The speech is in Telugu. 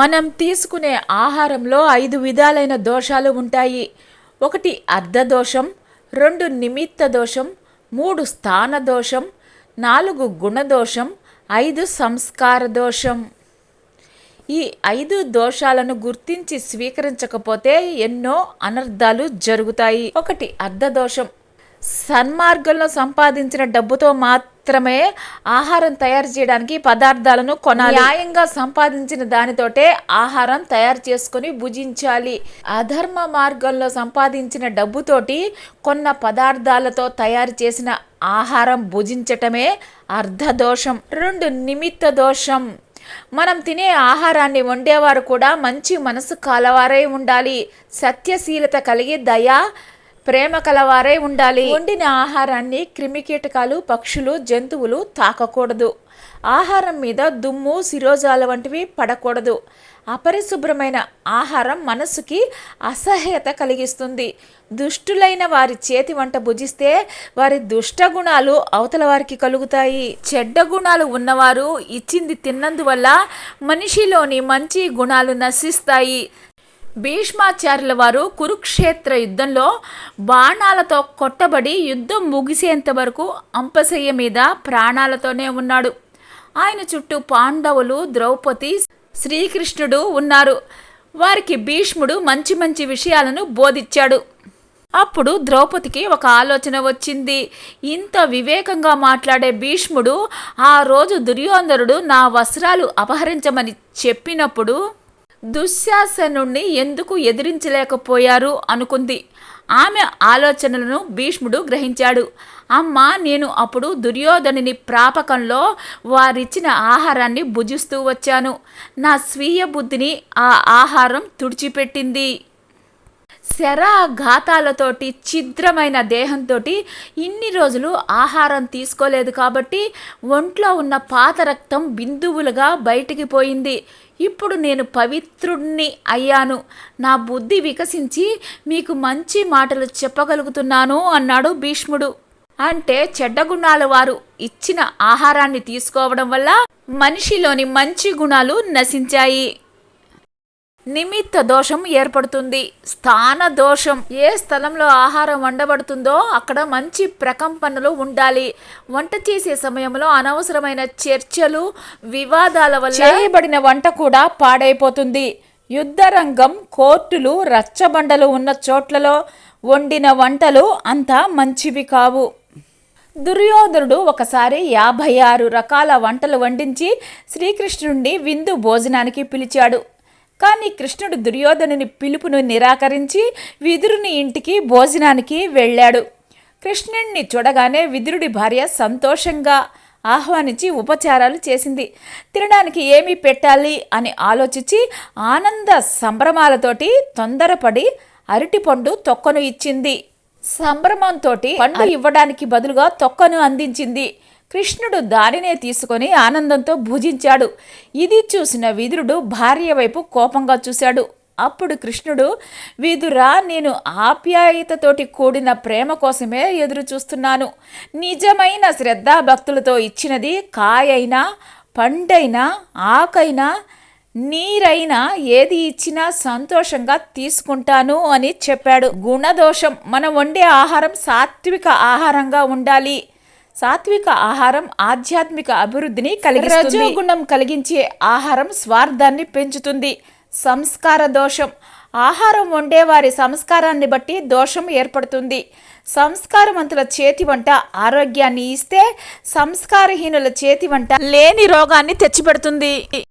మనం తీసుకునే ఆహారంలో ఐదు విధాలైన దోషాలు ఉంటాయి. ఒకటి అర్ధ దోషం రెండు నిమిత్త దోషం మూడు స్థాన దోషం నాలుగు గుణదోషం ఐదు సంస్కార దోషం. ఈ ఐదు దోషాలను గుర్తించి స్వీకరించకపోతే ఎన్నో అనర్థాలు జరుగుతాయి. ఒకటి అర్ధ దోషం సన్మార్గంలో సంపాదించిన డబ్బుతో మాత్రమే ఆహారం తయారు చేయడానికి పదార్థాలను కొనాలి. న్యాయంగా సంపాదించిన దానితోటే ఆహారం తయారు చేసుకొని భుజించాలి. అధర్మ మార్గంలో సంపాదించిన డబ్బుతోటి కొన్న పదార్థాలతో తయారు చేసిన ఆహారం భుజించటమే అర్ధ దోషం రెండు నిమిత్త దోషం. మనం తినే ఆహారాన్ని వండేవారు కూడా మంచి మనసు కలవారై ఉండాలి. సత్యశీలత కలిగి దయ ప్రేమ కలవారై ఉండాలి. వండిన ఆహారాన్ని క్రిమికీటకాలు పక్షులు జంతువులు తాకకూడదు. ఆహారం మీద దుమ్ము శిరోజాల వంటివి పడకూడదు. అపరిశుభ్రమైన ఆహారం మనసుకి అసహ్యత కలిగిస్తుంది. దుష్టులైన వారి చేతి వంట భుజిస్తే వారి దుష్ట గుణాలు అవతల వారికి కలుగుతాయి. చెడ్డ గుణాలు ఉన్నవారు ఇచ్చింది తిన్నందువల్ల మనిషిలోని మంచి గుణాలు నశిస్తాయి. భీష్మాచార్యుల వారు కురుక్షేత్ర యుద్ధంలో బాణాలతో కొట్టబడి యుద్ధం ముగిసేంత వరకు అంపశయ్య మీద ప్రాణాలతోనే ఉన్నాడు. ఆయన చుట్టూ పాండవులు ద్రౌపది శ్రీకృష్ణుడు ఉన్నారు. వారికి భీష్ముడు మంచి మంచి విషయాలను బోధించాడు అప్పుడు ద్రౌపదికి ఒక ఆలోచన వచ్చింది. ఇంత వివేకంగా మాట్లాడే భీష్ముడు ఆ రోజు దుర్యోధనుడు నా వస్త్రాలు అపహరించమని చెప్పినప్పుడు దుశ్శాసనుణ్ణి ఎందుకు ఎదిరించలేకపోయారు అనుకుంది. ఆమె ఆలోచనలను భీష్ముడు గ్రహించాడు. అమ్మ నేను అప్పుడు దుర్యోధనుని ప్రాపకంలో వారిచ్చిన ఆహారాన్ని భుజిస్తూ వచ్చాను. నా స్వీయ బుద్ధిని ఆ ఆహారం తుడిచిపెట్టింది. శరాఘాతాలతోటి ఛిద్రమైన దేహంతో ఇన్ని రోజులు ఆహారం తీసుకోలేదు కాబట్టి ఒంట్లో ఉన్న పాత రక్తం బిందువులుగా బయటికి పోయింది. ఇప్పుడు నేను పవిత్రుణ్ణి అయ్యాను. నా బుద్ధి వికసించి మీకు మంచి మాటలు చెప్పగలుగుతున్నాను అన్నాడు భీష్ముడు. అంటే చెడ్డ గుణాల వారు ఇచ్చిన ఆహారాన్ని తీసుకోవడం వల్ల మనిషిలోని మంచి గుణాలు నశించాయి. నిమిత్త దోషం ఏర్పడుతుంది. స్థాన దోషం ఏ స్థలంలో ఆహారం వండబడుతుందో అక్కడ మంచి ప్రకంపనలు ఉండాలి. వంట చేసే సమయంలో అనవసరమైన చర్చలు వివాదాల వల్ల చేయబడిన వంట కూడా పాడైపోతుంది. యుద్ధరంగం కోర్టులు రచ్చబండలు ఉన్న చోట్లలో వండిన వంటలు అంత మంచివి కావు. దుర్యోధనుడు ఒకసారి యాభై ఆరు రకాల వంటలు వండించి శ్రీకృష్ణుడిని విందు భోజనానికి పిలిచాడు. కానీ కృష్ణుడు దుర్యోధనుని పిలుపును నిరాకరించి విదురుని ఇంటికి భోజనానికి వెళ్ళాడు. కృష్ణుడిని చూడగానే విదురుడి భార్య సంతోషంగా ఆహ్వానించి ఉపచారాలు చేసింది. తినడానికి ఏమి పెట్టాలి అని ఆలోచించి ఆనంద సంభ్రమాలతోటి తొందరపడి అరటిపండు తొక్కను ఇచ్చింది. సంభ్రమంతో పండు ఇవ్వడానికి బదులుగా తొక్కను అందించింది. కృష్ణుడు దానినే తీసుకొని ఆనందంతో భుజించాడు. ఇది చూసిన విదురుడు భార్య వైపు కోపంగా చూశాడు. అప్పుడు కృష్ణుడు విదురా నేను ఆప్యాయతతోటి కూడిన ప్రేమ కోసమే ఎదురు చూస్తున్నాను. నిజమైన శ్రద్ధాభక్తులతో ఇచ్చినది కాయైనా పండైనా ఆకైనా నీరైనా ఏది ఇచ్చినా సంతోషంగా తీసుకుంటాను అని చెప్పాడు. గుణదోషం మనం వండే ఆహారం సాత్విక ఆహారంగా ఉండాలి. సాత్విక ఆహారం ఆధ్యాత్మిక అభివృద్ధిని కలిగిస్తుంది. గుణం కలిగించే ఆహారం స్వార్థాన్ని పెంచుతుంది. సంస్కార దోషం. ఆహారం వండేవారి సంస్కారాన్ని బట్టి దోషం ఏర్పడుతుంది. సంస్కారవంతుల చేతి వంట ఆరోగ్యాన్ని ఇస్తే సంస్కారహీనుల చేతి వంట లేని రోగాన్ని తెచ్చిపెడుతుంది.